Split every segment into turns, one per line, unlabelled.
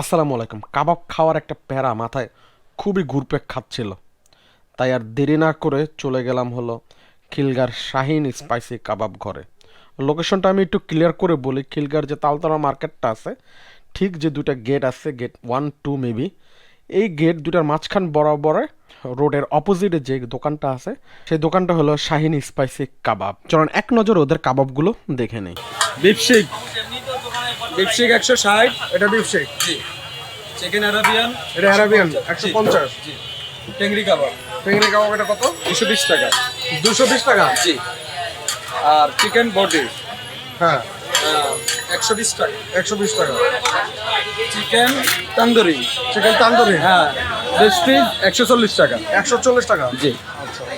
আসসালামু আলাইকুম। কাবাব খাওয়ার একটা প্যারা মাথায় খুবই ঘুরপেক খাচ্ছিল। তাই আর দেরি না করে চলে গেলাম হলো খিলগার শাহিন স্পাইসি কাবাব ঘরে। লোকেশনটা আমি একটু ক্লিয়ার করে বলি। খিলগার যে তালতলা মার্কেটটা আছে, ঠিক যে দুটা গেট আছে, গেট ওয়ান, টু মেবি, এই গেট দুটার মাঝখান বরাবরে রোডের অপোজিটে যে দোকানটা আছে, সেই দোকানটা হলো শাহিন স্পাইসি কাবাব। চলুন এক নজর ওদের কাবাবগুলো দেখে নেই।
বিপশিক একশো ষাট
এটা বিফ শেক
জি। চিকেন আরাবিয়ান
এটা অ্যারাবিয়ান একশো পঞ্চাশ।
জি টেংরি কাবাব
চিংড়ি কাবাব এটা কত?
দুশো বিশ টাকা।
দুশো বিশ টাকা?
জি। আর চিকেন বডি
হ্যাঁ।
একশো বিশ টাকা।
একশো বিশ টাকা।
চিকেন তান্দুরি
চিকেন তান্দুরি
হ্যাঁ। বেশ পিস একশো চল্লিশ টাকা।
একশো চল্লিশ টাকা?
জি।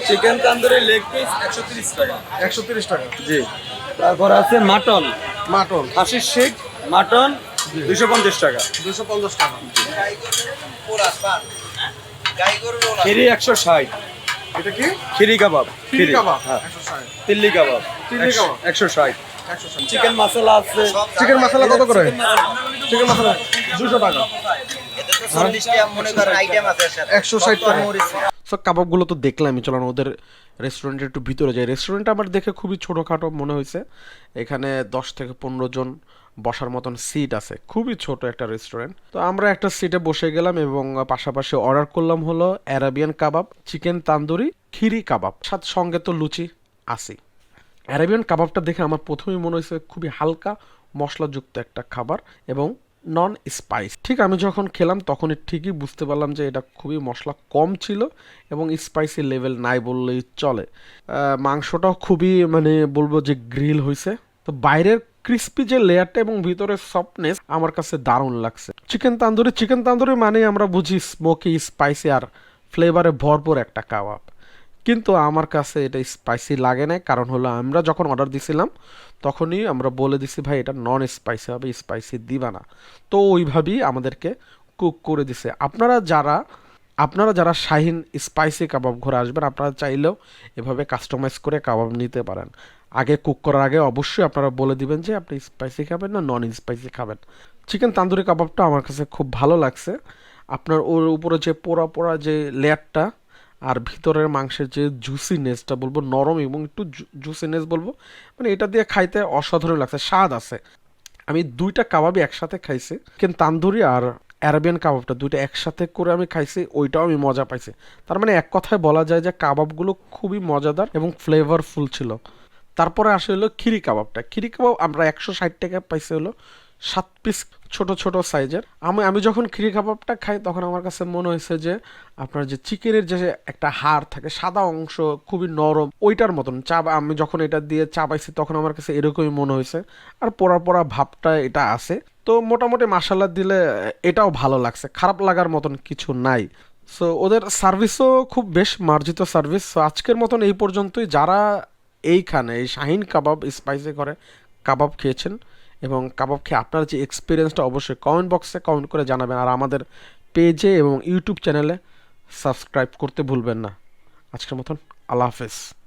চিকেন তান্দুরি লেগ পিস একশো তিরিশ টাকা।
একশো তিরিশ টাকা।
জি। তারপর আছে মাটন।
মাটন।
খাসির শিক মাটন দুশো পঞ্চাশ টাকা।
দুশো পঞ্চাশ টাকা।
খিরি একশো ষাট।
এটা কি?
খিরি কাবাব। হ্যাঁ। তিল্লি কাবাব।
তিল্লি কাবাব।
একশো ষাট। চিকেন মশলা আছে।
চিকেন মশলা কত করে? চিকেন মশলা দুশো টাকা। একশো ষাট টাকা।
সো কাবাবগুলো তো দেখলামই চলুন ওদের রেস্টুরেন্টের একটু ভিতরে যাই। রেস্টুরেন্ট আমার দেখে খুবই ছোটোখাটো মনে হয়েছে। এখানে দশ থেকে পনেরো জন বসার মতন সিট আছে। খুবই ছোট একটা রেস্টুরেন্ট তো আমরা একটা সিটে বসে গেলাম এবং পাশাপাশি অর্ডার করলাম হলো Arabian kebab chicken tandoori khiri kebab সাথে সঙ্গে তো লুচি আসি অ্যারাবিয়ান কাবাবটা দেখে আমার প্রথমেই মনে হয়েছে খুবই হালকা, মশলাযুক্ত একটা খাবার এবং নন স্পাইস ঠিক আমি যখন খেলাম তখনই ঠিকই বুঝতে পারলাম যে এটা খুবই মশলা কম ছিল এবং স্পাইসি লেভেল নাই বললেই চলে। মাংসটাও খুবই মানে বলব যে গ্রিল হয়েছে তো বাইরের ক্রিস্পি যে লেয়ারটা এবং ভিতরের সফটনেস আমার কাছে দারুণ লাগছে। চিকেন তান্দুরি চিকেন তান্দুরি মানে আমরা বুঝি স্মোকি স্পাইসি আর ফ্লেভারে ভরপুর একটা কাবাব। কিন্তু আমার কাছে এটা স্পাইসি লাগে না কারণ হলো আমরা যখন অর্ডার দিছিলাম, তখনই আমরা বলে দিছি, ভাই, এটা নন স্পাইসি হবে স্পাইসি দিবা না। তো ওইভাবেই আমাদেরকে কুক করে দিছে। আপনারা যারা আপনারা যারা শাহিন স্পাইসি কাবাব ঘরে আসবেন, আপনারা চাইলেও এভাবে কাস্টমাইজ করে কাবাব নিতে পারেন। আগে কুক করার আগে অবশ্যই আপনারা বলে দিবেন যে আপনি স্পাইসি খাবেন না নন স্পাইসি খাবেন। চিকেন তান্দুরি কাবাবটা আমার কাছে খুব ভালো লাগছে। আপনার ওর উপরে যে পোড়া পোড়া যে লেয়ারটা আর ভিতরের মাংসের যে জুসিনেসটা বলব, নরম এবং একটু জুসিনেস বলব মানে এটা দিয়ে খাইতে অসাধারণ লাগছে, স্বাদ আছে। আমি দুইটা কাবাবই একসাথে খাইছি কিন্তু তান্দুরি আর অ্যারাবিয়ান কাবাবটা দুইটা একসাথে করে আমি খাইছি, ওইটাও আমি মজা পাইছি। তার মানে এক কথায় বলা যায় যে কাবাবগুলো খুবই মজাদার এবং ফ্লেভারফুল ছিল। তারপরে আসে হলো খিরি কাবাবটা। খিরি কাবাব আমরা একশো ষাট টাকা পাইছি হলো সাত পিস ছোট ছোট সাইজের। আমি আমি যখন খিরি কাবাবটা খাই তখন আমার কাছে মনে হয়েছে যে আপনার যে চিকেনের যে একটা হাড় থাকে, সাদা অংশ খুবই নরম, ওইটার মতন। চা, আমি যখন এটা দিয়ে চা পাইছি তখন আমার কাছে এরকমই মনে হয়েছে। আর পোড়া পোড়া ভাবটা এটা আছে। তো মোটামুটি মাসাল্লা দিলে এটাও ভালো লাগছে। খারাপ লাগার মতন কিছু নাই। সো ওদের সার্ভিসও খুব বেশ মার্জিত সার্ভিস সো আজকের মতন এই পর্যন্তই। যারা এইখানে এই শাহিন কাবাব স্পাইসে করে কাবাব খেয়েছেন এবং কাবাব খেয়ে আপনার যে এক্সপিরিয়েন্সটা অবশ্যই কমেন্ট বক্সে কমেন্ট করে জানাবেন। আর আমাদের পেজে এবং ইউটিউব চ্যানেলে সাবস্ক্রাইব করতে ভুলবেন না। আজকের মতন আল্লাহ হাফেজ।